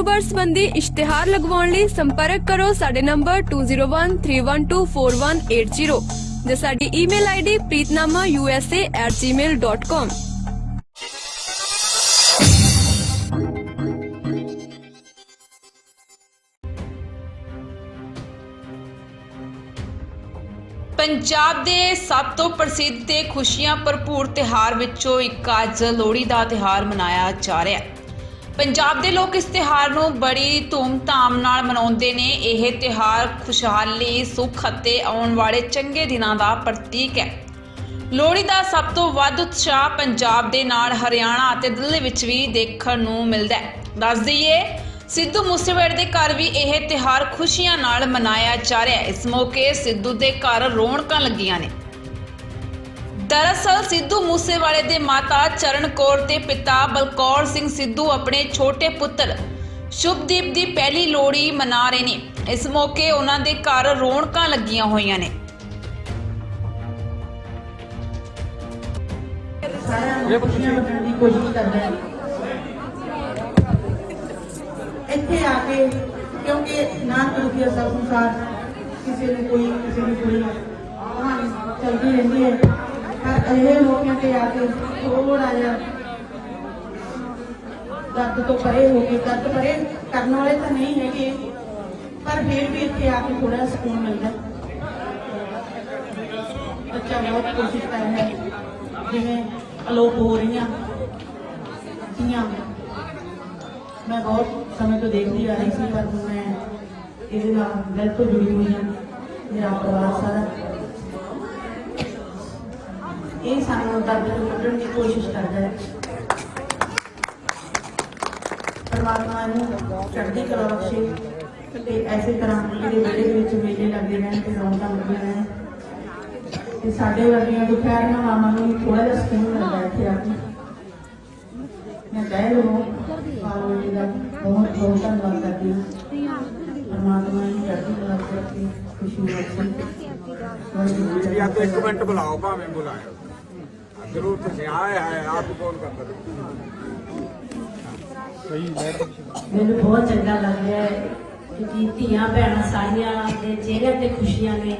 ਕਾਰੋਬਾਰ ਸੰਬੰਧੀ ਇਸ਼ਤਿਹਾਰ ਲਗਵਾਉਣ ਲਈ ਸੰਪਰਕ ਕਰੋ ਸਾਡੇ ਨੰਬਰ 2013124180 ਜਾਂ ਸਾਡੀ ਈਮੇਲ ਆਈਡੀ preetnamausa@gmail.com ਪੰਜਾਬ ਦੇ ਸਭ ਤੋਂ ਪ੍ਰਸਿੱਧ ਤੇ ਖੁਸ਼ੀਆਂ ਭਰਪੂਰ ਤਿਹਾਰ ਵਿੱਚੋਂ ਇੱਕ ਅੱਜ ਲੋਹੜੀ ਦਾ ਤਿਹਾਰ ਮਨਾਇਆ ਜਾ ਰਿਹਾ ਹੈ। ਪੰਜਾਬ ਦੇ ਲੋਕ ਇਸ ਤਿਹਾਰ ਨੂੰ ਬੜੀ ਧੂਮ-ਧਾਮ ਨਾਲ ਮਨਾਉਂਦੇ ਨੇ। ਇਹ ਤਿਹਾਰ ਖੁਸ਼ਹਾਲੀ, ਸੁੱਖ ਅਤੇ ਆਉਣ ਵਾਲੇ ਚੰਗੇ ਦਿਨਾਂ ਦਾ ਪ੍ਰਤੀਕ ਹੈ। ਲੋਹੜੀ ਦਾ ਸਭ ਤੋਂ ਵੱਧ ਉਤਸ਼ਾਹ ਪੰਜਾਬ ਦੇ ਨਾਲ ਹਰਿਆਣਾ ਅਤੇ ਦਿੱਲੀ ਵਿੱਚ ਵੀ ਦੇਖਣ ਨੂੰ ਮਿਲਦਾ ਹੈ। ਦੱਸ ਦਈਏ, ਸਿੱਧੂ ਮੂਸੇਵਾਲੇ ਦੇ ਘਰ ਵੀ ਇਹ ਤਿਹਾਰ ਖੁਸ਼ੀਆਂ ਨਾਲ ਮਨਾਇਆ ਜਾ ਰਿਹਾ ਹੈ। ਇਸ ਮੌਕੇ ਸਿੱਧੂ ਦੇ ਘਰ ਰੌਣਕਾਂ ਲੱਗੀਆਂ ਨੇ। ਦਰਅਸਲ ਸਿੱਧੂ ਮੂਸੇਵਾਲੇ ਦੇ ਮਾਤਾ ਚਰਨ ਕੌਰ ਤੇ ਪਿਤਾ ਬਲਕੌਰ ਸਿੰਘ ਸਿੱਧੂ ਆਪਣੇ ਛੋਟੇ ਪੁੱਤਰ ਸ਼ੁਭਦੀਪ ਦੀ ਪਹਿਲੀ ਲੋਹੜੀ ਮਨਾ ਰਹੇ ਨੇ। ਇਸ ਮੌਕੇ ਉਹਨਾਂ ਦੇ ਘਰ ਰੌਣਕਾਂ ਲੱਗੀਆਂ ਹੋਈਆਂ ਨੇ। ਸਾਰਿਆਂ ਨੂੰ ਖੁਸ਼ੀਆਂ ਦੀ ਕੋਸ਼ਿਸ਼ ਕਰਦਾ ਹੈ। ਇੱਥੇ ਆ ਕੇ, ਕਿਉਂਕਿ ਨਾ ਤੁਰਕੀ ਸਭ ਸੰਸਾਰ ਕਿਸੇ ਨੂੰ ਕੋਈ ਕਿਸੇ ਨੂੰ ਕੋਈ ਕਹਾਣੀ ਚੱਲਦੀ ਰਹਿੰਦੀ ਹੈ। ਪਰ ਇਹ ਮੌਕਿਆਂ ਤੇ ਆ ਕੇ ਥੋੜਾ ਜਿਹਾ ਦਰਦ ਤੋਂ ਪਰੇ ਹੋ ਕੇ ਦਰਦ ਪਰੇ ਕਰਨ ਵਾਲੇ ਤਾਂ ਨਹੀਂ ਹੈਗੇ ਪਰ ਫਿਰ ਵੀ ਇੱਥੇ ਆ ਕੇ ਥੋੜਾ ਸਕੂਨ ਮਿਲਦਾ ਬੱਚਾ ਬਹੁਤ ਕੋਸ਼ਿਸ਼ ਕਰ ਰਿਹਾ ਹੈ ਜਿਵੇਂ ਅਲੋਪ ਹੋ ਰਹੀਆਂ ਜੀਆਂ ਮੈਂ ਬਹੁਤ ਸਮੇਂ ਤੋਂ ਦੇਖਦੀ ਆ ਰਹੀ ਸੀ ਪਰ ਹੁਣ ਮੈਂ ਇਹਦੇ ਨਾਲ ਦਿਲ ਤੋਂ ਜੁੜੀ ਹੋਈ ਹਾਂ ਮੇਰਾ ਮੁਤਾਬਕ ਮੋੜਨ ਦੀ ਕੋਸ਼ਿਸ਼ ਕਰਦਾ ਹੈ। ਪਰਮਾਤਮਾ ਨੂੰ ਚੜ੍ਹਦੀ ਕਲਾ ਬਖਸ਼ੇ ਤੇ ਐਸੇ ਤਰ੍ਹਾਂ ਜਿਹੜੇ ਵਿਹੜੇ ਦੇ ਵਿੱਚ ਮੇਲੇ ਲੱਗੇ ਰਹਿਣ ਤੇ ਰੌਣਕਾਂ ਲੱਗੀਆਂ ਰਹਿਣ। ਤੇ ਸਾਡੇ ਵਰਗੀਆਂ ਦੁਪਹਿਰ ਨੂੰ ਮਾਮਾ ਨੂੰ ਥੋੜਾ ਜਿਹਾ ਸਕੂਨ ਮਿਲਦਾ ਇੱਥੇ ਆ ਕੇ। ਮੈਂ ਕਹਿ ਲਵਾਂ ਆਲੋ ਜੀ ਦਾ ਬਹੁਤ ਬਹੁਤ ਧੰਨਵਾਦ ਕਰਦੀ ਹਾਂ। ਪਰਮਾਤਮਾ ਨੂੰ ਚੜ੍ਹਦੀ ਕਲਾ ਬਖਸ਼ੇ, ਖੁਸ਼ੀ ਬਖਸ਼ੇ। ਜੀ ਆਪ ਇੱਕ ਮਿੰਟ ਬੁਲਾਓ, ਭਾਵੇਂ ਬੁਲਾਓ बुलाए जरूर तुझे आए हैं आप कौन करता ਮੈਨੂੰ ਬਹੁਤ ਚੰਗਾ ਲੱਗ ਰਿਹਾ ਹੈ ਕਿਉਂਕਿ ਧੀਆਂ ਭੈਣਾਂ ਸਾਰੀਆਂ ਦੇ ਚਿਹਰੇ ਤੇ ਖੁਸ਼ੀਆਂ ਨੇ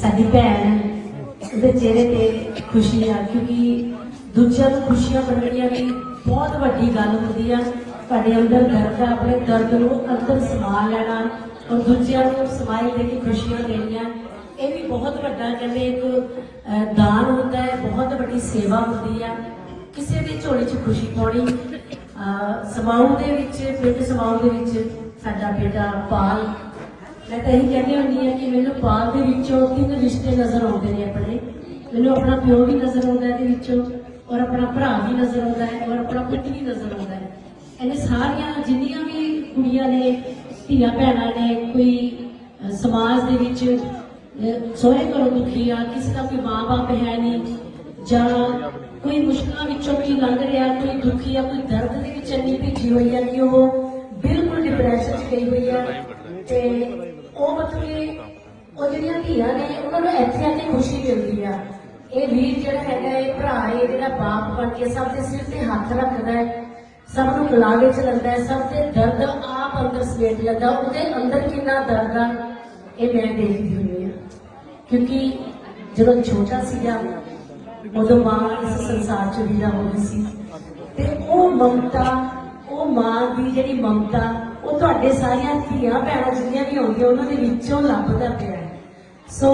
ਸਾਡੀ ਭੈਣ ਉਹਦੇ ਚਿਹਰੇ ਤੇ ਖੁਸ਼ੀ ਆ ਕਿਉਂਕਿ ਦੂਜਿਆਂ ਨੂੰ ਖੁਸ਼ੀਆਂ ਵੰਡਣੀਆਂ ਵੀ ਬਹੁਤ ਵੱਡੀ ਗੱਲ ਹੁੰਦੀ ਆ ਤੁਹਾਡੇ ਅੰਦਰ ਦਰਦ ਆ ਆਪਣੇ ਦਰਦ ਨੂੰ ਅੰਦਰ ਸਮਾ ਲੈਣਾ ਔਰ ਦੂਜਿਆਂ ਨੂੰ ਸਮਾਈ ਦੇ ਕੇ ਖੁਸ਼ੀਆਂ ਦੇਣੀਆਂ ਇਹ ਵੀ ਬਹੁਤ ਵੱਡਾ ਕਹਿੰਦੇ ਇੱਕ ਦਾਨ ਹੁੰਦਾ ਹੈ, ਬਹੁਤ ਵੱਡੀ ਸੇਵਾ ਹੁੰਦੀ ਆ ਕਿਸੇ ਦੀ ਝੋਲੀ 'ਚ ਖੁਸ਼ੀ ਪਾਉਣੀ ਸਮਾਉਣ ਦੇ ਵਿੱਚ, ਪਿੰਡ ਸਮਾਉਣ ਦੇ ਵਿੱਚ ਸਾਡਾ ਬੇਟਾ ਪਾਲ। ਮੈਂ ਤਾਂ ਇਹੀ ਕਹਿੰਦੀ ਹੁੰਦੀ ਹਾਂ ਕਿ ਮੈਨੂੰ ਪਾਲ ਦੇ ਵਿੱਚੋਂ ਤਿੰਨ ਰਿਸ਼ਤੇ ਨਜ਼ਰ ਆਉਂਦੇ ਨੇ ਆਪਣੇ। ਮੈਨੂੰ ਆਪਣਾ ਪਿਓ ਵੀ ਨਜ਼ਰ ਆਉਂਦਾ ਇਹਦੇ ਵਿੱਚੋਂ, ਔਰ ਆਪਣਾ ਭਰਾ ਵੀ ਨਜ਼ਰ ਆਉਂਦਾ ਹੈ, ਔਰ ਆਪਣਾ ਪੁੱਤ ਵੀ ਨਜ਼ਰ ਆਉਂਦਾ ਹੈ। ਇਹਨੇ ਸਾਰੀਆਂ, ਜਿੰਨੀਆਂ ਵੀ ਕੁੜੀਆਂ ਨੇ ਧੀਆਂ ਭੈਣਾਂ ਨੇ ਕੋਈ ਸਮਾਜ ਦੇ ਵਿੱਚ ਅਹ ਸੋਹੇ ਘਰੋਂ ਦੁਖੀ ਆ, ਕਿਸੇ ਦਾ ਕੋਈ ਮਾਂ-ਬਾਪ ਹੈ ਨਹੀਂ, ਜਾਂ ਕੋਈ ਮੁਸ਼ਕਲਾਂ ਵਿੱਚੋਂ ਕੀ ਲੰਘ ਰਿਹਾ, ਕੋਈ ਦੁਖੀ ਆ, ਕੋਈ ਦਰਦ ਦੇ ਵਿੱਚ ਇੰਨੀ ਭਿੱਜੀ ਹੋਈ ਆ ਕਿ ਉਹ ਬਿਲਕੁਲ ਡਿਪਰੈਸ਼ਨ 'ਚ ਗਈ ਹੋਈ ਆ। ਤੇ ਉਹ ਮਤਲਬ ਕਿ ਉਹ ਜਿਹੜੀਆਂ ਧੀਆਂ ਨੇ, ਉਹਨਾਂ ਨੂੰ ਇੱਥੇ ਆ ਕੇ ਖੁਸ਼ੀ ਮਿਲਦੀ ਆ। ਇਹ ਵੀਰ ਜਿਹੜਾ ਹੈਗਾ, ਇਹ ਭਰਾ ਇਹ ਜਿਹੜਾ ਬਾਪ ਬਣ ਕੇ ਸਭ ਦੇ ਸਿਰ ਤੇ ਹੱਥ ਰੱਖਦਾ ਹੈ, ਸਭ ਨੂੰ ਗਲਾਵੇ ਚ ਲੈਂਦਾ ਹੈ, ਸਭ ਦੇ ਦਰਦ ਆਪ ਅੰਦਰ ਸਮੇਟ ਲੈਂਦਾ, ਉਹਦੇ ਅੰਦਰ ਕਿੰਨਾ ਦਰਦ ਆ, ਇਹ ਮੈਂ ਦੇਖਦੀ ਹੋਈ ਕਿਉਂਕਿ ਜਦੋਂ ਛੋਟਾ ਸੀਗਾ, ਉਦੋਂ ਮਾਂ ਇਸ ਸੰਸਾਰ ਚ ਵੀਰਾ ਹੋ ਗਈ ਸੀ। ਤੇ ਉਹ ਮਮਤਾ, ਉਹ ਮਾਂ ਦੀ ਜਿਹੜੀ ਮਮਤਾ, ਉਹ ਤੁਹਾਡੇ ਸਾਰੀਆਂ ਧੀਆਂ ਭੈਣਾਂ ਜਿੰਨੀਆਂ ਵੀ ਆਉਂਦੀਆਂ, ਉਹਨਾਂ ਦੇ ਵਿੱਚੋਂ ਲੱਭਦਾ ਪਿਆ ਸੋ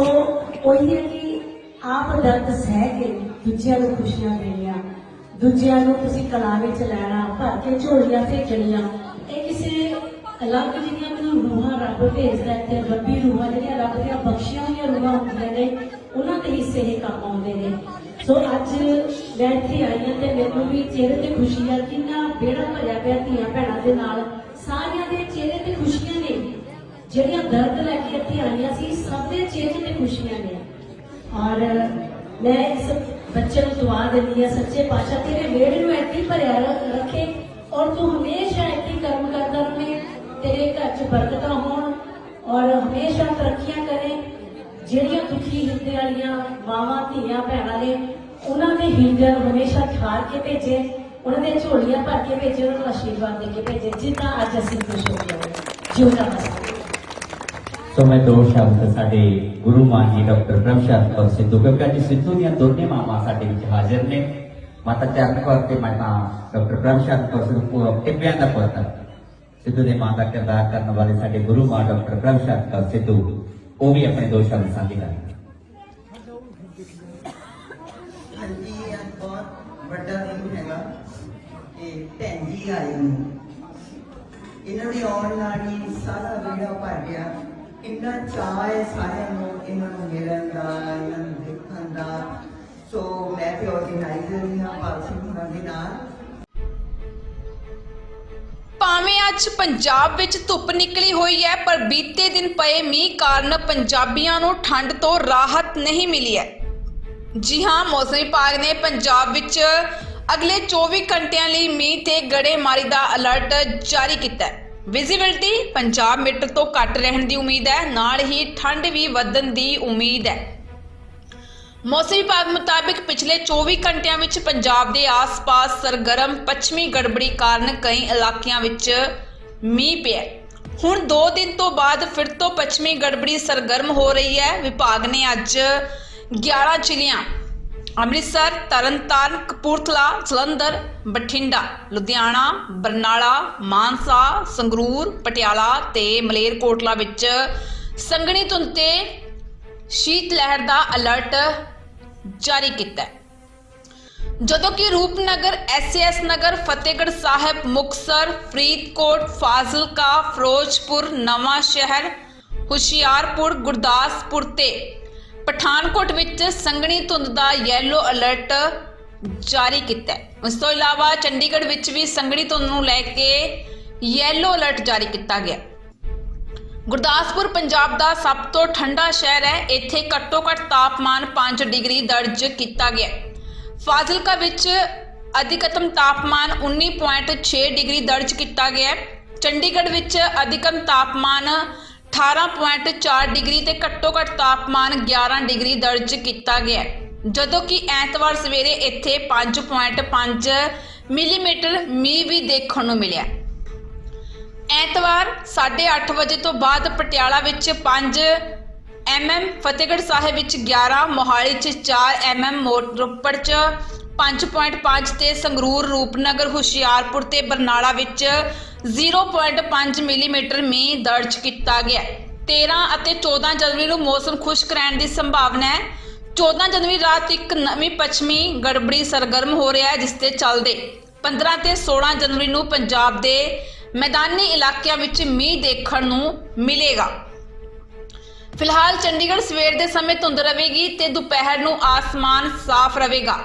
ਉਹੀ ਹੈ ਕਿ ਆਪ ਦਰਦ ਸਹਿ ਕੇ ਦੂਜਿਆਂ ਨੂੰ ਖੁਸ਼ੀਆਂ ਦੇਣੀਆਂ, ਦੂਜਿਆਂ ਨੂੰ ਤੁਸੀਂ ਕਲਾ ਵਿੱਚ ਲੈਣਾ, ਭਰ ਕੇ ਝੋਲੀਆਂ ਭੇਜਣੀਆਂ, ਇਹ ਕਿਸੇ ਅਲੱਗ ਜਿਹੜੀਆਂ ਰੂਹਾਂ ਰੱਬ ਭੇਜਦਾ ਤੇ ਰੱਬੀ ਰੂਹਾਂ ਜਿਹੜੀਆਂ ਰੱਬ ਦੀਆਂ ਬਖਸ਼ੀਆਂ ਹੋਈਆਂ ਰੂਹਾਂ ਹੁੰਦੀਆਂ ਨੇ, ਉਹਨਾਂ ਦੇ ਹਿੱਸੇ ਇਹ ਕੰਮ ਆਉਂਦੇ ਨੇ। ਸੋ ਅੱਜ ਮੈਂ ਇੱਥੇ ਆਈ ਹਾਂ ਤੇ ਮੈਨੂੰ ਵੀ ਚਿਹਰੇ ਤੇ ਖੁਸ਼ੀ ਆ ਕਿੰਨਾ ਬੇੜਾ ਭਰਿਆ ਪਿਆ ਧੀਆਂ ਭੈਣਾਂ ਦੇ ਨਾਲ। ਸਾਰਿਆਂ ਦੇ ਚਿਹਰੇ ਤੇ ਖੁਸ਼ੀਆਂ ਨੇ। ਜਿਹੜੀਆਂ ਦਰਦ ਲੈ ਕੇ ਇੱਥੇ ਆਈਆਂ ਸੀ, ਸਭ ਦੇ ਚਿਹਰੇ ਤੇ ਖੁਸ਼ੀਆਂ ਨੇ। ਔਰ ਮੈਂ ਇਸ ਬੱਚੇ ਨੂੰ ਦੁਆ ਦਿੰਦੀ ਆ ਸੱਚੇ ਪਾਤਸ਼ਾਹ, ਤੇਰੇ ਵਿਹੜੇ ਨੂੰ ਇੱਥੇ ਭਰਿਆ ਰੱਖੇ। ਔਰ ਤੂੰ ਹਮੇਸ਼ਾ ਇੱਥੇ ਕਰਮ ਕਰ ਤੇਰੇ ਘਰ 'ਚ ਬਰਕਤਾਂ ਹੋਣ ਔਰ ਹਮੇਸ਼ਾ ਤਰੱਕੀਆਂ ਕਰੇ ਜਿਹੜੀਆਂ ਦੁਖੀ ਹਿਰਦੇ ਵਾਲੀਆਂ ਮਾਵਾਂ ਧੀਆਂ ਭੈਣਾਂ ਨੇ ਉਹਨਾਂ ਦੇ ਹਿਰਦੇ ਨੂੰ ਹਮੇਸ਼ਾ ਠਾਰ ਕੇ ਭੇਜੇ ਉਹਨਾਂ ਦੀਆਂ ਝੋਲੀਆਂ ਭਰ ਕੇ ਭੇਜੇ ਉਹਨਾਂ ਨੂੰ ਆਸ਼ੀਰਵਾਦ ਦੇ ਕੇ ਭੇਜੇ ਜਿੰਨਾ ਅੱਜ ਅਸੀਂ ਖੁਸ਼ ਹੋ ਗਏ ਜਿਉਂਦਾ ਵਸਦਾ ਸੋ ਮੈਂ ਦੋ ਸ਼ਬਦ ਸਾਡੇ ਗੁਰੂ ਮਾਨ ਜੀ ਡਾਕਟਰ ਬ੍ਰਹਮਸ਼ਾਰ ਕੌਰ ਸਿੱਧੂ ਕਿਉਂਕਿ ਅੱਜ ਸਿੱਧੂ ਦੀਆਂ ਦੋਨੇ ਮਾਵਾਂ ਸਾਡੇ ਵਿੱਚ ਹਾਜ਼ਰ ਨੇ ਮਾਤਾ ਚਰਨ ਕੌਰ ਤੇ ਮਾਤਾ ਡਾਕਟਰ ਬ੍ਰਹਮਸ਼ਾਰ ਕੌਰ ਸਿੱਧੂ ਟਿੱਬਿਆਂ ਦਾ ਪੁੱਤ ਸਿੱਧੂ ਦੇ ਮਾਂ ਦਾ ਕਿਰਦਾਰ ਕਰਨ ਵਾਲੇ ਸਾਡੇ ਗੁਰੂ ਮਾਨ ਡਾਕਟਰ ਬ੍ਰਹਮਸ਼ਾਰ ਕੌਰ ਸਿੱਧੂ, ਉਹ ਵੀ ਆਪਣੇ ਦੋ ਸ਼ਬਦ ਸਾਂਝੇ ਕਰਨਗੇ ਹਾਂਜੀ ਅੱਜ ਬਹੁਤ ਵੱਡਾ ਦਿਨ ਹੈਗਾ ਇਹ ਭੈਣ ਜੀ ਆਏ ਨੇ। ਇਹਨਾਂ ਦੇ ਆਉਣ ਨਾਲ ਹੀ ਸਾਰਾ ਵਿਹੜਾ ਭਰ ਗਿਆ। ਇੰਨਾ ਚਾਅ ਹੈ ਸਾਰਿਆਂ ਨੂੰ, ਇਹਨਾਂ ਨੂੰ ਮਿਲਣ ਦਾ, ਇਹਨਾਂ ਨੂੰ ਦੇਖਣ ਦਾ। ਸੋ ਮੈਂ ਤੇ ਆਰਗੇਨਾਈਜ਼ਰ ਹੀ ਹਾਂ ਪਾਲ ਸਿੰਘ ਹੁਣਾਂ ਦੇ ਨਾਲ। ਭਾਵੇਂ ਅੱਜ ਪੰਜਾਬ ਵਿੱਚ ਧੁੱਪ ਨਿਕਲੀ ਹੋਈ ਹੈ, ਪਰ ਬੀਤੇ ਦਿਨ ਪਏ ਮੀਂਹ ਕਾਰਨ ਪੰਜਾਬੀਆਂ ਨੂੰ ਠੰਡ ਤੋਂ ਰਾਹਤ ਨਹੀਂ ਮਿਲੀ ਹੈ। ਜੀ ਹਾਂ, ਮੌਸਮ ਵਿਭਾਗ ਨੇ ਪੰਜਾਬ ਵਿੱਚ ਅਗਲੇ 24 ਘੰਟਿਆਂ ਲਈ ਮੀਂਹ ਤੇ ਗੜੇਮਾਰੀ ਦਾ ਅਲਰਟ ਜਾਰੀ ਕੀਤਾ ਹੈ। ਵਿਜ਼ਿਬਿਲਟੀ ਪੰਜਾਬ ਮੀਟਰ ਤੋਂ ਘੱਟ ਰਹਿਣ ਦੀ ਉਮੀਦ ਹੈ, ਨਾਲ ਹੀ ਠੰਡ ਵੀ ਵਧਣ ਦੀ ਉਮੀਦ ਹੈ। ਮੌਸਮ ਵਿਭਾਗ ਮੁਤਾਬਿਕ ਪਿਛਲੇ 24 ਘੰਟਿਆਂ ਵਿੱਚ ਪੰਜਾਬ ਦੇ ਆਸ-ਪਾਸ ਸਰਗਰਮ ਪੱਛਮੀ ਗੜਬੜੀ ਕਾਰਨ ਕਈ ਇਲਾਕਿਆਂ ਵਿੱਚ ਮੀਂਹ ਪਿਆ ਹੁਣ 2 ਦਿਨ ਤੋਂ ਬਾਅਦ ਫਿਰ ਤੋਂ ਪੱਛਮੀ ਗੜਬੜੀ ਸਰਗਰਮ ਹੋ ਰਹੀ ਹੈ। ਵਿਭਾਗ ਨੇ ਅੱਜ 11 ਜ਼ਿਲ੍ਹਿਆਂ, ਅੰਮ੍ਰਿਤਸਰ, ਤਰਨਤਾਰਨ, ਕਪੂਰਥਲਾ, ਜਲੰਧਰ, ਬਠਿੰਡਾ, ਲੁਧਿਆਣਾ, ਬਰਨਾਲਾ, ਮਾਨਸਾ, ਸੰਗਰੂਰ, ਪਟਿਆਲਾ ਤੇ ਮਲੇਰਕੋਟਲਾ ਵਿੱਚ ਸੰਘਣੀ ਧੁੰਦ ਤੇ ਸ਼ੀਤ ਲਹਿਰ ਦਾ ਅਲਰਟ ਜਾਰੀ ਕੀਤਾ ਹੈ। ਜਦੋਂ ਕਿ ਰੂਪਨਗਰ ਐਸਐਸ ਨਗਰ, ਫਤਿਹਗੜ੍ਹ ਸਾਹਿਬ ਮੁਕਸਰ ਫਰੀਦਕੋਟ, ਫਾਜ਼ਿਲਕਾ, ਫਿਰੋਜ਼ਪੁਰ, ਨਵਾਂ ਸ਼ਹਿਰ, ਹੁਸ਼ਿਆਰਪੁਰ, ਗੁਰਦਾਸਪੁਰ ਤੇ ਪਠਾਨਕੋਟ ਵਿੱਚ ਸੰਘਣੀ ਧੁੰਦ ਦਾ ਯੈਲੋ ਅਲਰਟ ਜਾਰੀ ਕੀਤਾ ਹੈ। ਇਸ ਤੋਂ ਇਲਾਵਾ ਚੰਡੀਗੜ੍ਹ ਵਿੱਚ ਵੀ ਸੰਘਣੀ ਧੁੰਦ ਨੂੰ ਲੈ ਕੇ ਯੈਲੋ ਅਲਰਟ ਜਾਰੀ ਕੀਤਾ ਗਿਆ ਗੁਰਦਾਸਪੁਰ, ਪੰਜਾਬ ਦਾ ਸਭ ਤੋਂ ਠੰਡਾ ਸ਼ਹਿਰ ਹੈ। ਇੱਥੇ ਘੱਟੋ ਘੱਟ ਤਾਪਮਾਨ 5 ਡਿਗਰੀ ਦਰਜ ਕੀਤਾ ਗਿਆ ਫਾਜ਼ਿਲਕਾ ਵਿੱਚ ਅਧਿਕਤਮ ਤਾਪਮਾਨ 19.6 ਡਿਗਰੀ ਦਰਜ ਕੀਤਾ ਗਿਆ ਚੰਡੀਗੜ੍ਹ ਵਿੱਚ ਅਧਿਕਤਮ ਤਾਪਮਾਨ 18.4 ਡਿਗਰੀ ਤੇ ਘੱਟੋ ਘੱਟ ਤਾਪਮਾਨ 11 ਡਿਗਰੀ ਦਰਜ ਕੀਤਾ ਗਿਆ ਜਦੋਂ ਕਿ ਐਤਵਾਰ ਸਵੇਰੇ ਇੱਥੇ 5.5 ਮਿਲੀਮੀਟਰ ਮੀਂਹ ਵੀ ਦੇਖਣ ਨੂੰ ਮਿਲਿਆ ਐਤਵਾਰ 8:30 ਵਜੇ ਤੋਂ ਬਾਅਦ ਪਟਿਆਲਾ ਵਿੱਚ 5 ਐਮਐਮ, ਫਤਿਹਗੜ੍ਹ ਸਾਹਿਬ ਵਿੱਚ 11 ਮੋਹਾਲੀ 'ਚ 4 ਐਮਐਮ ਰੋਪੜ 'ਚ 5.5 ਤੇ ਸੰਗਰੂਰ, ਰੂਪਨਗਰ, ਹੁਸ਼ਿਆਰਪੁਰ ਤੇ ਬਰਨਾਲਾ ਵਿੱਚ 0.5 ਮਿਲੀਮੀਟਰ ਮੀਂਹ ਦਰਜ ਕੀਤਾ ਗਿਆ ਹੈ। 13 ਅਤੇ 14 ਜਨਵਰੀ ਨੂੰ ਮੌਸਮ ਖੁਸ਼ਕ ਰਹਿਣ ਦੀ ਸੰਭਾਵਨਾ ਹੈ 14 ਜਨਵਰੀ ਰਾਤ ਇੱਕ ਨਵੀਂ ਪੱਛਮੀ ਗੜਬੜੀ ਸਰਗਰਮ ਹੋ ਰਿਹਾ ਹੈ, ਜਿਸ ਦੇ ਚੱਲਦੇ 15 ਤੇ 16 ਜਨਵਰੀ ਨੂੰ ਪੰਜਾਬ ਦੇ ਮੈਦਾਨੀ ਇਲਾਕਿਆਂ ਵਿੱਚ ਮੀਂਹ ਦੇਖਣ ਨੂੰ ਮਿਲੇਗਾ। ਫਿਲਹਾਲ ਚੰਡੀਗੜ੍ਹ ਸਵੇਰ ਦੇ ਸਮੇਂ ਧੁੰਦ ਰਹੇਗੀ ਤੇ ਦੁਪਹਿਰ ਨੂੰ ਆਸਮਾਨ ਸਾਫ਼ ਰਹੇਗਾ।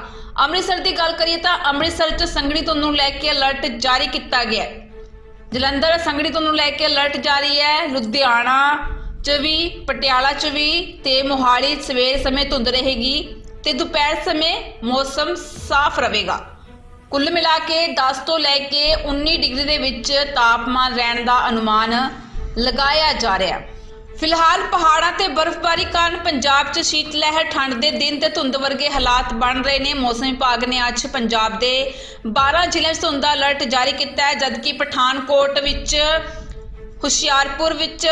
ਅੰਮ੍ਰਿਤਸਰ ਦੀ ਗੱਲ ਕਰੀਏ ਤਾਂ ਅੰਮ੍ਰਿਤਸਰ 'ਚ ਸੰਘਣੀ ਧੁੰਦ ਨੂੰ ਲੈ ਕੇ ਅਲਰਟ ਜਾਰੀ ਕੀਤਾ ਗਿਆ ਹੈ। ਜਲੰਧਰ ਸੰਘਣੀ ਧੁੰਦ ਨੂੰ ਲੈ ਕੇ ਅਲਰਟ ਜਾਰੀ ਹੈ। ਲੁਧਿਆਣਾ 'ਚ ਵੀ, ਪਟਿਆਲਾ 'ਚ ਵੀ ਤੇ ਮੋਹਾਲੀ ਸਵੇਰ ਸਮੇਂ ਧੁੰਦ ਰਹੇਗੀ ਤੇ ਦੁਪਹਿਰ ਸਮੇਂ ਮੌਸਮ ਸਾਫ਼ ਰਹੇਗਾ। ਕੁੱਲ ਮਿਲਾ ਕੇ 10 ਤੋਂ ਲੈ ਕੇ 19 ਡਿਗਰੀ ਦੇ ਵਿੱਚ ਤਾਪਮਾਨ ਰਹਿਣ ਦਾ ਅਨੁਮਾਨ ਲਗਾਇਆ ਜਾ ਰਿਹਾ ਹੈ। ਫਿਲਹਾਲ ਪਹਾੜਾਂ ਤੇ ਬਰਫ਼ਬਾਰੀ ਕਾਰਨ ਪੰਜਾਬ 'ਚ ਸ਼ੀਤ ਲਹਿਰ ਠੰਡ ਦੇ ਦਿਨ ਤੇ ਧੁੰਦ ਵਰਗੇ ਹਾਲਾਤ ਬਣ ਰਹੇ ਨੇ। ਮੌਸਮ ਵਿਭਾਗ ਨੇ ਅੱਜ ਪੰਜਾਬ ਦੇ 12 ਜ਼ਿਲ੍ਹਿਆਂ 'ਚ ਧੁੰਦ ਦਾ ਅਲਰਟ ਜਾਰੀ ਕੀਤਾ ਹੈ, ਜਦਕਿ ਪਠਾਨਕੋਟ ਵਿੱਚ, ਹੁਸ਼ਿਆਰਪੁਰ ਵਿੱਚ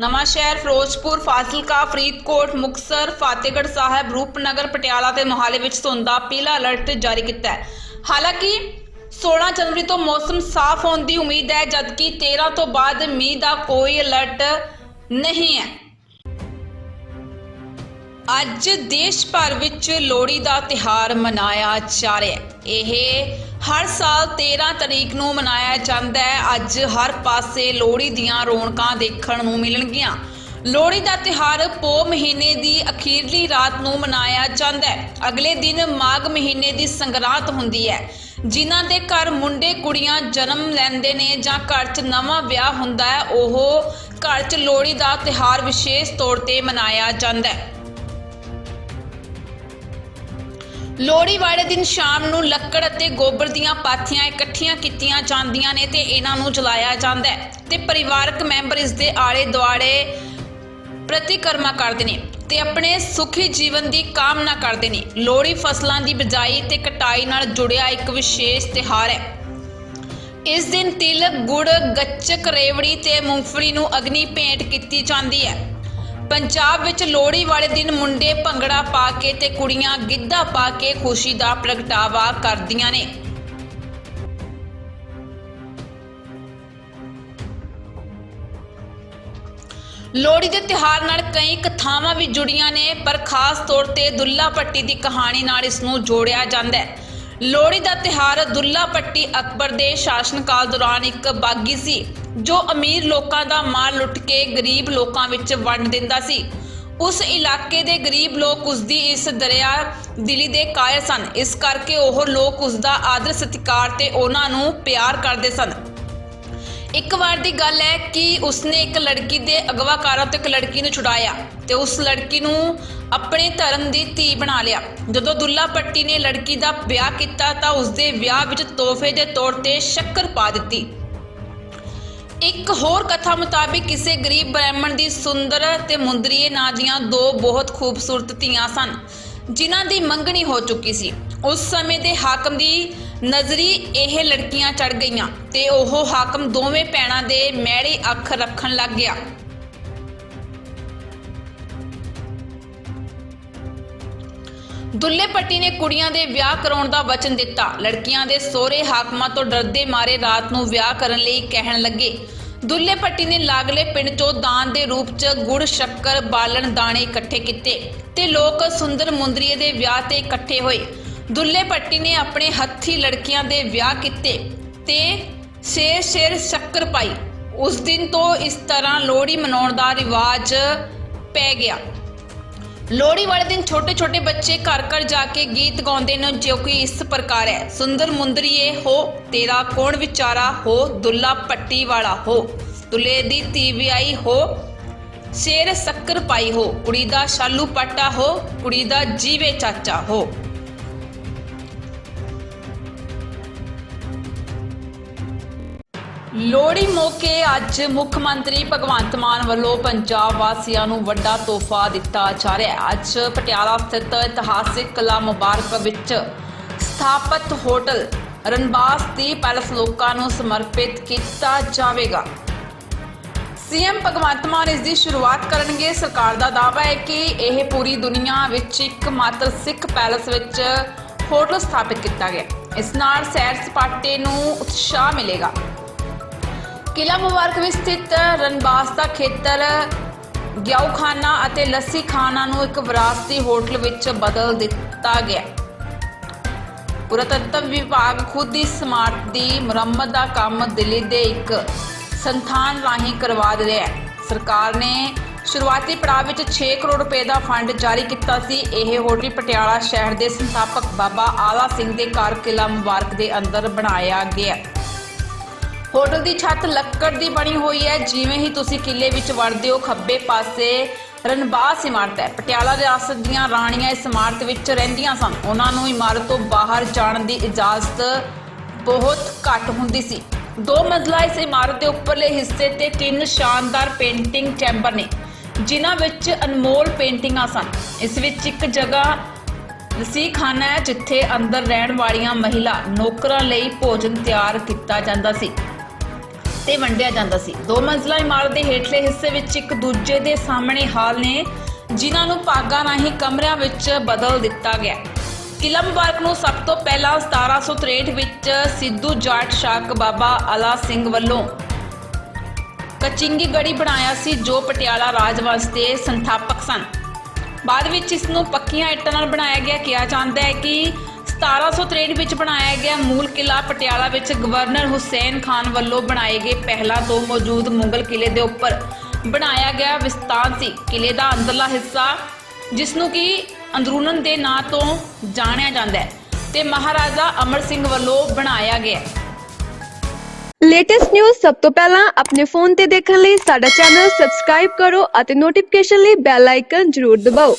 ਨਵਾਂ ਸ਼ਹਿਰ ਫਿਰੋਜ਼ਪੁਰ, ਫਾਜ਼ਿਲਕਾ, ਫਰੀਦਕੋਟ ਮੁਕਸਰ ਫਤਿਹਗੜ੍ਹ ਸਾਹਿਬ, ਰੂਪਨਗਰ, ਪਟਿਆਲਾ ਤੇ ਮੋਹਾਲੀ ਵਿੱਚ ਧੁੰਦ ਦਾ ਪੀਲਾ ਅਲਰਟ ਜਾਰੀ ਕੀਤਾ ਹੈ। ਹਾਲਾਂਕਿ 16 ਜਨਵਰੀ ਤੋਂ ਮੌਸਮ ਸਾਫ਼ ਹੋਣ ਦੀ ਉਮੀਦ ਹੈ, ਜਦਕਿ 13 ਤੋਂ ਬਾਅਦ ਮੀਂਹ ਦਾ ਕੋਈ ਅਲਰਟ ਨਹੀਂ ਹੈ। ਅੱਜ ਦੇਸ਼ ਭਰ ਵਿੱਚ ਲੋਹੜੀ ਦਾ ਤਿਹਾਰ ਮਨਾਇਆ ਜਾ ਰਿਹਾ ਹੈ। ਇਹ ਹਰ ਸਾਲ 13 ਤਰੀਕ ਨੂੰ ਮਨਾਇਆ ਜਾਂਦਾ ਹੈ। ਅੱਜ ਹਰ ਪਾਸੇ ਲੋਹੜੀ ਦੀਆਂ ਰੌਣਕਾਂ ਦੇਖਣ ਨੂੰ ਮਿਲਣਗੀਆਂ। ਲੋਹੜੀ ਦਾ ਤਿਹਾਰ ਪੋ ਮਹੀਨੇ ਦੀ ਅਖੀਰਲੀ ਰਾਤ ਨੂੰ ਮਨਾਇਆ ਜਾਂਦਾ ਹੈ। ਅਗਲੇ ਦਿਨ ਮਾਘ ਮਹੀਨੇ ਦੀ ਸੰਗਰਾਂਦ ਹੁੰਦੀ ਹੈ। ਜਿਨ੍ਹਾਂ ਦੇ ਘਰ ਮੁੰਡੇ ਕੁੜੀਆਂ ਜਨਮ ਲੈਂਦੇ ਨੇ ਜਾਂ ਘਰ 'ਚ ਨਵਾਂ ਵਿਆਹ ਹੁੰਦਾ ਹੈ, ਉਹ ਘਰ 'ਚ ਲੋਹੜੀ ਦਾ ਤਿਹਾਰ ਵਿਸ਼ੇਸ਼ ਤੌਰ ਤੇ ਮਨਾਇਆ ਜਾਂਦਾ ਹੈ। ਲੋਹੜੀ ਵਾਲੇ ਦਿਨ ਸ਼ਾਮ ਨੂੰ ਲੱਕੜ ਅਤੇ ਗੋਬਰ ਦੀਆਂ ਪਾਥੀਆਂ ਇਕੱਠੀਆਂ ਕੀਤੀਆਂ ਜਾਂਦੀਆਂ ਨੇ ਤੇ ਇਹਨਾਂ ਨੂੰ ਜਲਾਇਆ ਜਾਂਦਾ ਹੈ ਤੇ ਪਰਿਵਾਰਕ ਮੈਂਬਰ ਇਸ ਦੇ ਆਲੇ ਦੁਆਲੇ ਪ੍ਰਤੀਕਰਮਾ ਕਰਦੇ ਨੇ ਤੇ ਆਪਣੇ ਸੁਖੀ ਜੀਵਨ ਦੀ ਕਾਮਨਾ ਕਰਦੇ ਨੇ। ਲੋਹੜੀ ਫਸਲਾਂ ਦੀ ਬਿਜਾਈ ਤੇ ਕਟਾਈ ਨਾਲ ਜੁੜਿਆ ਇੱਕ ਵਿਸ਼ੇਸ਼ ਤਿਉਹਾਰ ਹੈ। ਇਸ ਦਿਨ ਤਿਲ, ਗੁੜ, ਗੱਚਕ, ਰੇਵੜੀ ਤੇ ਮੂੰਗਫਲੀ ਨੂੰ ਅਗਨੀ ਭੇਂਟ ਕੀਤੀ ਜਾਂਦੀ ਹੈ। ਪੰਜਾਬ ਵਿੱਚ ਲੋਹੜੀ ਵਾਲੇ ਦਿਨ ਮੁੰਡੇ ਭੰਗੜਾ ਪਾ ਕੇ ਤੇ ਕੁੜੀਆਂ ਗਿੱਧਾ ਪਾ ਕੇ ਖੁਸ਼ੀ ਦਾ ਪ੍ਰਗਟਾਵਾ ਕਰਦੀਆਂ ਨੇ। ਲੋਹੜੀ ਦੇ ਤਿਉਹਾਰ ਨਾਲ ਕਈ ਕਥਾਵਾਂ ਵੀ ਜੁੜੀਆਂ ਨੇ, ਪਰ ਖਾਸ ਤੌਰ ਤੇ ਦੁੱਲਾ ਪੱਟੀ ਦੀ ਕਹਾਣੀ ਨਾਲ ਇਸ ਨੂੰ ਜੋੜਿਆ ਜਾਂਦਾ ਹੈ। ਲੋਹੜੀ ਦਾ ਤਿਉਹਾਰ ਦੁੱਲਾ ਪੱਟੀ ਅਕਬਰ ਦੇ ਸ਼ਾਸਨਕਾਲ ਦੌਰਾਨ ਇੱਕ ਬਾਗੀ ਸੀ, ਜੋ ਅਮੀਰ ਲੋਕਾਂ ਦਾ ਮਾਲ ਲੁੱਟ ਕੇ ਗਰੀਬ ਲੋਕਾਂ ਵਿੱਚ ਵੰਡ ਦਿੰਦਾ ਸੀ। ਉਸ ਇਲਾਕੇ ਦੇ ਗਰੀਬ ਲੋਕ ਉਸ ਦੀ ਇਸ ਦਰਿਆ ਦਿਲੀ ਦੇ ਕਾਇਰ ਸਨ। ਇਸ ਕਰਕੇ ਉਹ ਲੋਕ ਉਸ ਦਾ ਆਦਰ ਸਤਿਕਾਰ ਤੇ ਉਹਨਾਂ ਨੂੰ ਪਿਆਰ ਕਰਦੇ ਸਨ। ਇੱਕ ਵਾਰ ਦੀ ਗੱਲ ਹੈ ਕਿ ਉਸਨੇ ਇੱਕ ਲੜਕੀ ਦੇ ਅਗਵਾਕਾਰਾਂ ਤੋਂ ਇੱਕ ਲੜਕੀ ਨੂੰ ਛੁਡਾਇਆ ਤੇ ਉਸ ਲੜਕੀ ਨੂੰ ਆਪਣੇ ਧਰਮ ਦੀ ਧੀ ਬਣਾ ਲਿਆ। ਜਦੋਂ ਦੁੱਲਾ ਪੱਟੀ ਨੇ ਲੜਕੀ ਦਾ ਵਿਆਹ ਕੀਤਾ ਤਾਂ ਉਸਦੇ ਵਿਆਹ ਵਿੱਚ ਤੋਹਫੇ ਦੇ ਤੌਰ ਤੇ ਸ਼ੱਕਰ ਪਾ ਦਿੱਤੀ। ਇੱਕ ਹੋਰ ਕਥਾ ਮੁਤਾਬਿਕ ਕਿਸੇ ਗਰੀਬ ਬ੍ਰਾਹਮਣ ਦੀ ਸੁੰਦਰ ਤੇ ਮੁੰਦਰੀਏ ਨਾਂ ਦੀਆਂ ਦੋ ਬਹੁਤ ਖੂਬਸੂਰਤ ਧੀਆਂ ਸਨ, ਜਿਨ੍ਹਾਂ ਦੀ ਮੰਗਣੀ ਹੋ ਚੁੱਕੀ ਸੀ। ਉਸ ਸਮੇਂ ਦੇ ਹਾਕਮ ਦੀ ਨਜ਼ਰੀ ਇਹ ਲੜਕੀਆਂ ਚੜ ਗਈਆਂ ਤੇ ਉਹ ਹਾਕਮ ਦੋਵੇਂ ਭੈਣਾਂ ਦੇ ਮੈੜੇ ਅੱਖ ਰੱਖਣ ਲੱਗ ਗਿਆ। ਦੁੱਲੇ ਪੱਟੀ ਨੇ ਕੁੜੀਆਂ ਦੇ ਵਿਆਹ ਕਰਾਉਣ ਦਾ ਵਚਨ ਦਿੱਤਾ। ਲੜਕੀਆਂ ਦੇ ਸੋਹਰੇ ਹਾਕਮਾਂ ਤੋਂ ਡਰਦੇ ਮਾਰੇ ਰਾਤ ਨੂੰ ਵਿਆਹ ਕਰਨ ਲਈ ਕਹਿਣ ਲੱਗੇ। ਦੁੱਲੇ ਪੱਟੀ ਨੇ ਲਾਗਲੇ ਪਿੰਡ ਚੋਂ ਦਾਨ ਦੇ ਰੂਪ 'ਚ ਗੁੜ, ਸ਼ੱਕਰ, ਬਾਲਣ, ਦਾਣੇ ਇਕੱਠੇ ਕੀਤੇ ਤੇ ਲੋਕ ਸੁੰਦਰ ਮੁੰਦਰੀਏ ਦੇ ਵਿਆਹ ਤੇ ਇਕੱਠੇ ਹੋਏ। ਦੁੱਲੇ ਪੱਟੀ ਨੇ ਆਪਣੇ ਹੱਥੀ ਲੜਕੀਆਂ ਦੇ ਵਿਆਹ ਕੀਤੇ ਤੇ ਸ਼ੇਰ ਸ਼ੇਰ ਸ਼ੱਕਰ ਪਾਈ। ਉਸ ਦਿਨ ਤੋਂ ਇਸ ਤਰ੍ਹਾਂ ਲੋਹੜੀ ਮਨਾਉਣ ਦਾ ਰਿਵਾਜ ਪੈ ਗਿਆ। ਲੋਹੜੀ ਵਾਲੇ ਦਿਨ ਛੋਟੇ ਛੋਟੇ ਬੱਚੇ ਘਰ ਘਰ ਜਾ ਕੇ ਗੀਤ ਗਾਉਂਦੇ ਨੇ, ਜੋ ਕਿ ਇਸ ਪ੍ਰਕਾਰ ਹੈ। ਸੁੰਦਰ ਮੁੰਦਰੀਏ ਹੋ, ਤੇਰਾ ਕੌਣ ਵਿਚਾਰਾ ਹੋ? ਦੁੱਲਾ ਪੱਟੀ ਵਾਲਾ ਹੋ, ਦੁੱਲੇ ਦੀ ਧੀ ਵਿਆਹੀ ਹੋ, ਸ਼ੇਰ ਸ਼ੱਕਰ ਪਾਈ ਹੋ। ਕੁੜੀ ਦਾ ਸ਼ਾਲੂ ਪਾਟਾ ਹੋ, ਕੁੜੀ ਦਾ ਜੀਵੇ ਚਾਚਾ ਹੋ। ਲੋਹੜੀ ਮੌਕੇ ਅੱਜ ਮੁੱਖ ਮੰਤਰੀ ਭਗਵੰਤ ਮਾਨ ਵੱਲੋਂ ਪੰਜਾਬ ਵਾਸੀਆਂ ਨੂੰ ਵੱਡਾ ਤੋਹਫਾ ਦਿੱਤਾ ਜਾ ਰਿਹਾ ਹੈ। ਅੱਜ ਪਟਿਆਲਾ ਸਥਿਤ ਇਤਿਹਾਸਿਕ ਕਲਾ ਮੁਬਾਰਕ ਵਿੱਚ ਸਥਾਪਿਤ ਹੋਟਲ ਰਣਬਾਸ ਦੀ ਪੈਲਸ ਲੋਕਾਂ ਨੂੰ ਸਮਰਪਿਤ ਕੀਤਾ ਜਾਵੇਗਾ। ਸੀਐਮ ਭਗਵੰਤ ਮਾਨ ਇਸ ਦੀ ਸ਼ੁਰੂਆਤ ਕਰਨਗੇ। ਸਰਕਾਰ ਦਾ ਦਾਅਵਾ ਹੈ ਕਿ ਇਹ ਪੂਰੀ ਦੁਨੀਆ ਵਿੱਚ ਇੱਕ ਮਾਤਰ ਸਿੱਖ ਪੈਲਸ ਵਿੱਚ ਹੋਟਲ ਸਥਾਪਿਤ ਕੀਤਾ ਗਿਆ। ਇਸ ਨਾਲ ਸੈਰ ਸਪਾਟੇ ਨੂੰ ਉਤਸ਼ਾਹ ਮਿਲੇਗਾ। ਕਿਲਾ ਮੁਬਾਰਕ ਵਿੱਚ ਸਥਿਤ ਰਣਬਾਸ ਦਾ ਖੇਤਰ ਗਿਆਉਖਾਨਾ ਅਤੇ ਲੱਸੀ ਖਾਨਾ ਨੂੰ ਇੱਕ ਵਿਰਾਸਤੀ ਹੋਟਲ ਵਿੱਚ ਬਦਲ ਦਿੱਤਾ ਗਿਆ। ਪੁਰਾਤੱਤਵ ਵਿਭਾਗ ਖੁਦ ਇਸ ਸਮਾਰਟ ਦੀ ਮੁਰੰਮਤ ਦਾ ਕੰਮ ਦਿੱਲੀ ਦੇ ਇੱਕ ਸੰਥਾਨ ਰਾਹੀਂ ਕਰਵਾ ਰਿਹਾ ਹੈ। ਸਰਕਾਰ ਨੇ ਸ਼ੁਰੂਆਤੀ ਪੜਾਅ ਵਿੱਚ 6 ਕਰੋੜ ਰੁਪਏ ਦਾ ਫੰਡ ਜਾਰੀ ਕੀਤਾ ਸੀ। ਇਹ ਹੋਟਲ ਪਟਿਆਲਾ ਸ਼ਹਿਰ ਦੇ ਸੰਸਥਾਪਕ ਬਾਬਾ ਆਲਾ ਸਿੰਘ ਦੇ ਘਰ ਕਿਲਾ ਮੁਬਾਰਕ ਦੇ ਅੰਦਰ ਬਣਾਇਆ ਗਿਆ। ਹੋਟਲ ਦੀ ਛੱਤ ਲੱਕੜ ਦੀ ਬਣੀ ਹੋਈ ਹੈ। ਜਿਵੇਂ ਹੀ ਤੁਸੀਂ ਕਿਲੇ ਵਿੱਚ ਵੜਦੇ ਹੋ, ਖੱਬੇ ਪਾਸੇ ਰਣਬਾਸ ਇਮਾਰਤ ਹੈ। ਪਟਿਆਲਾ ਰਿਆਸਤ ਦੀਆਂ ਰਾਣੀਆਂ ਇਸ ਇਮਾਰਤ ਵਿੱਚ ਰਹਿੰਦੀਆਂ ਸਨ। ਉਹਨਾਂ ਨੂੰ ਇਮਾਰਤ ਤੋਂ ਬਾਹਰ ਜਾਣ ਦੀ ਇਜਾਜ਼ਤ ਬਹੁਤ ਘੱਟ ਹੁੰਦੀ ਸੀ। ਦੋ ਮੰਜ਼ਲਾ ਇਸ ਇਮਾਰਤ ਦੇ ਉੱਪਰਲੇ ਹਿੱਸੇ ਤੇ ਤਿੰਨ ਸ਼ਾਨਦਾਰ ਪੇਂਟਿੰਗ ਚੈਂਬਰ ਨੇ, ਜਿਨ੍ਹਾਂ ਵਿੱਚ ਅਨਮੋਲ ਪੇਂਟਿੰਗਾਂ ਸਨ। ਇਸ ਵਿੱਚ ਇੱਕ ਜਗ੍ਹਾ ਖਾਨਾ ਹੈ, ਜਿੱਥੇ ਅੰਦਰ ਰਹਿਣ ਵਾਲੀਆਂ ਮਹਿਲਾ ਨੌਕਰਾਂ ਲਈ ਭੋਜਨ ਤਿਆਰ ਕੀਤਾ ਜਾਂਦਾ ਸੀ। ਤੇ ਵੰਡਿਆ ਜਾਂਦਾ ਸੀ। ਦੋ ਮੰਜ਼ਲਾ ਇਮਾਰਤ ਦੇ ਹੇਠਲੇ ਹਿੱਸੇ ਵਿੱਚ ਇੱਕ ਦੂਜੇ ਦੇ ਸਾਹਮਣੇ ਹਾਲ ਨੇ, ਜਿਨ੍ਹਾਂ ਨੂੰ ਭਾਗਾਂ ਰਾਹੀਂ ਕਮਰਿਆਂ ਵਿੱਚ ਬਦਲ ਦਿੱਤਾ ਗਿਆ। ਕਿਲਾ ਮੁਬਾਰਕ ਨੂੰ ਸਭ ਤੋਂ ਪਹਿਲਾਂ 1763 ਵਿੱਚ ਸਿੱਧੂ ਜਾਟ ਸ਼ਾਕ ਬਾਬਾ ਅਲਾ ਸਿੰਘ ਵੱਲੋਂ ਕਚਿੰਗੀ ਗੜੀ ਬਣਾਇਆ ਸੀ, ਜੋ ਪਟਿਆਲਾ ਰਾਜਵੰਸ਼ ਦੇ ਸੰਥਾਪਕ ਸਨ। ਬਾਅਦ ਵਿੱਚ ਇਸ ਨੂੰ ਪੱਕੀਆਂ ਇੱਟਾਂ ਨਾਲ ਬਣਾਇਆ ਗਿਆ। ਕਿਹਾ ਜਾਂਦਾ ਹੈ ਕਿ 1763 ਵਿੱਚ ਬਣਾਇਆ ਗਿਆ ਮੂਲ ਕਿਲਾ ਪਟਿਆਲਾ ਵਿੱਚ ਗਵਰਨਰ ਹੁਸੈਨ ਖਾਨ ਵੱਲੋਂ ਬਣਾਏ ਗਏ ਪਹਿਲਾਂ ਤੋਂ ਮੌਜੂਦ ਮੁਗਲ ਕਿਲੇ ਦੇ ਉੱਪਰ ਬਣਾਇਆ ਗਿਆ ਵਿਸਤਾਨ ਸੀ। ਕਿਲੇ ਦਾ ਅੰਦਰਲਾ ਹਿੱਸਾ ਜਿਸ ਨੂੰ ਕਿ ਅੰਦਰੂਨਨ ਦੇ ਨਾਂ ਤੋਂ ਜਾਣਿਆ ਜਾਂਦਾ ਹੈ ਤੇ ਮਹਾਰਾਜਾ ਅਮਰ ਸਿੰਘ ਵੱਲੋਂ ਬਣਾਇਆ ਗਿਆ ਹੈ। ਲੇਟੈਸਟ ਨਿਊਜ਼ ਸਭ ਤੋਂ ਪਹਿਲਾਂ ਆਪਣੇ ਫੋਨ ਤੇ ਦੇਖਣ ਲਈ ਸਾਡਾ ਚੈਨਲ ਸਬਸਕ੍ਰਾਈਬ ਕਰੋ ਅਤੇ ਨੋਟੀਫਿਕੇਸ਼ਨ ਲਈ ਬੈਲ ਆਈਕਨ ਜ਼ਰੂਰ ਦਬਾਓ।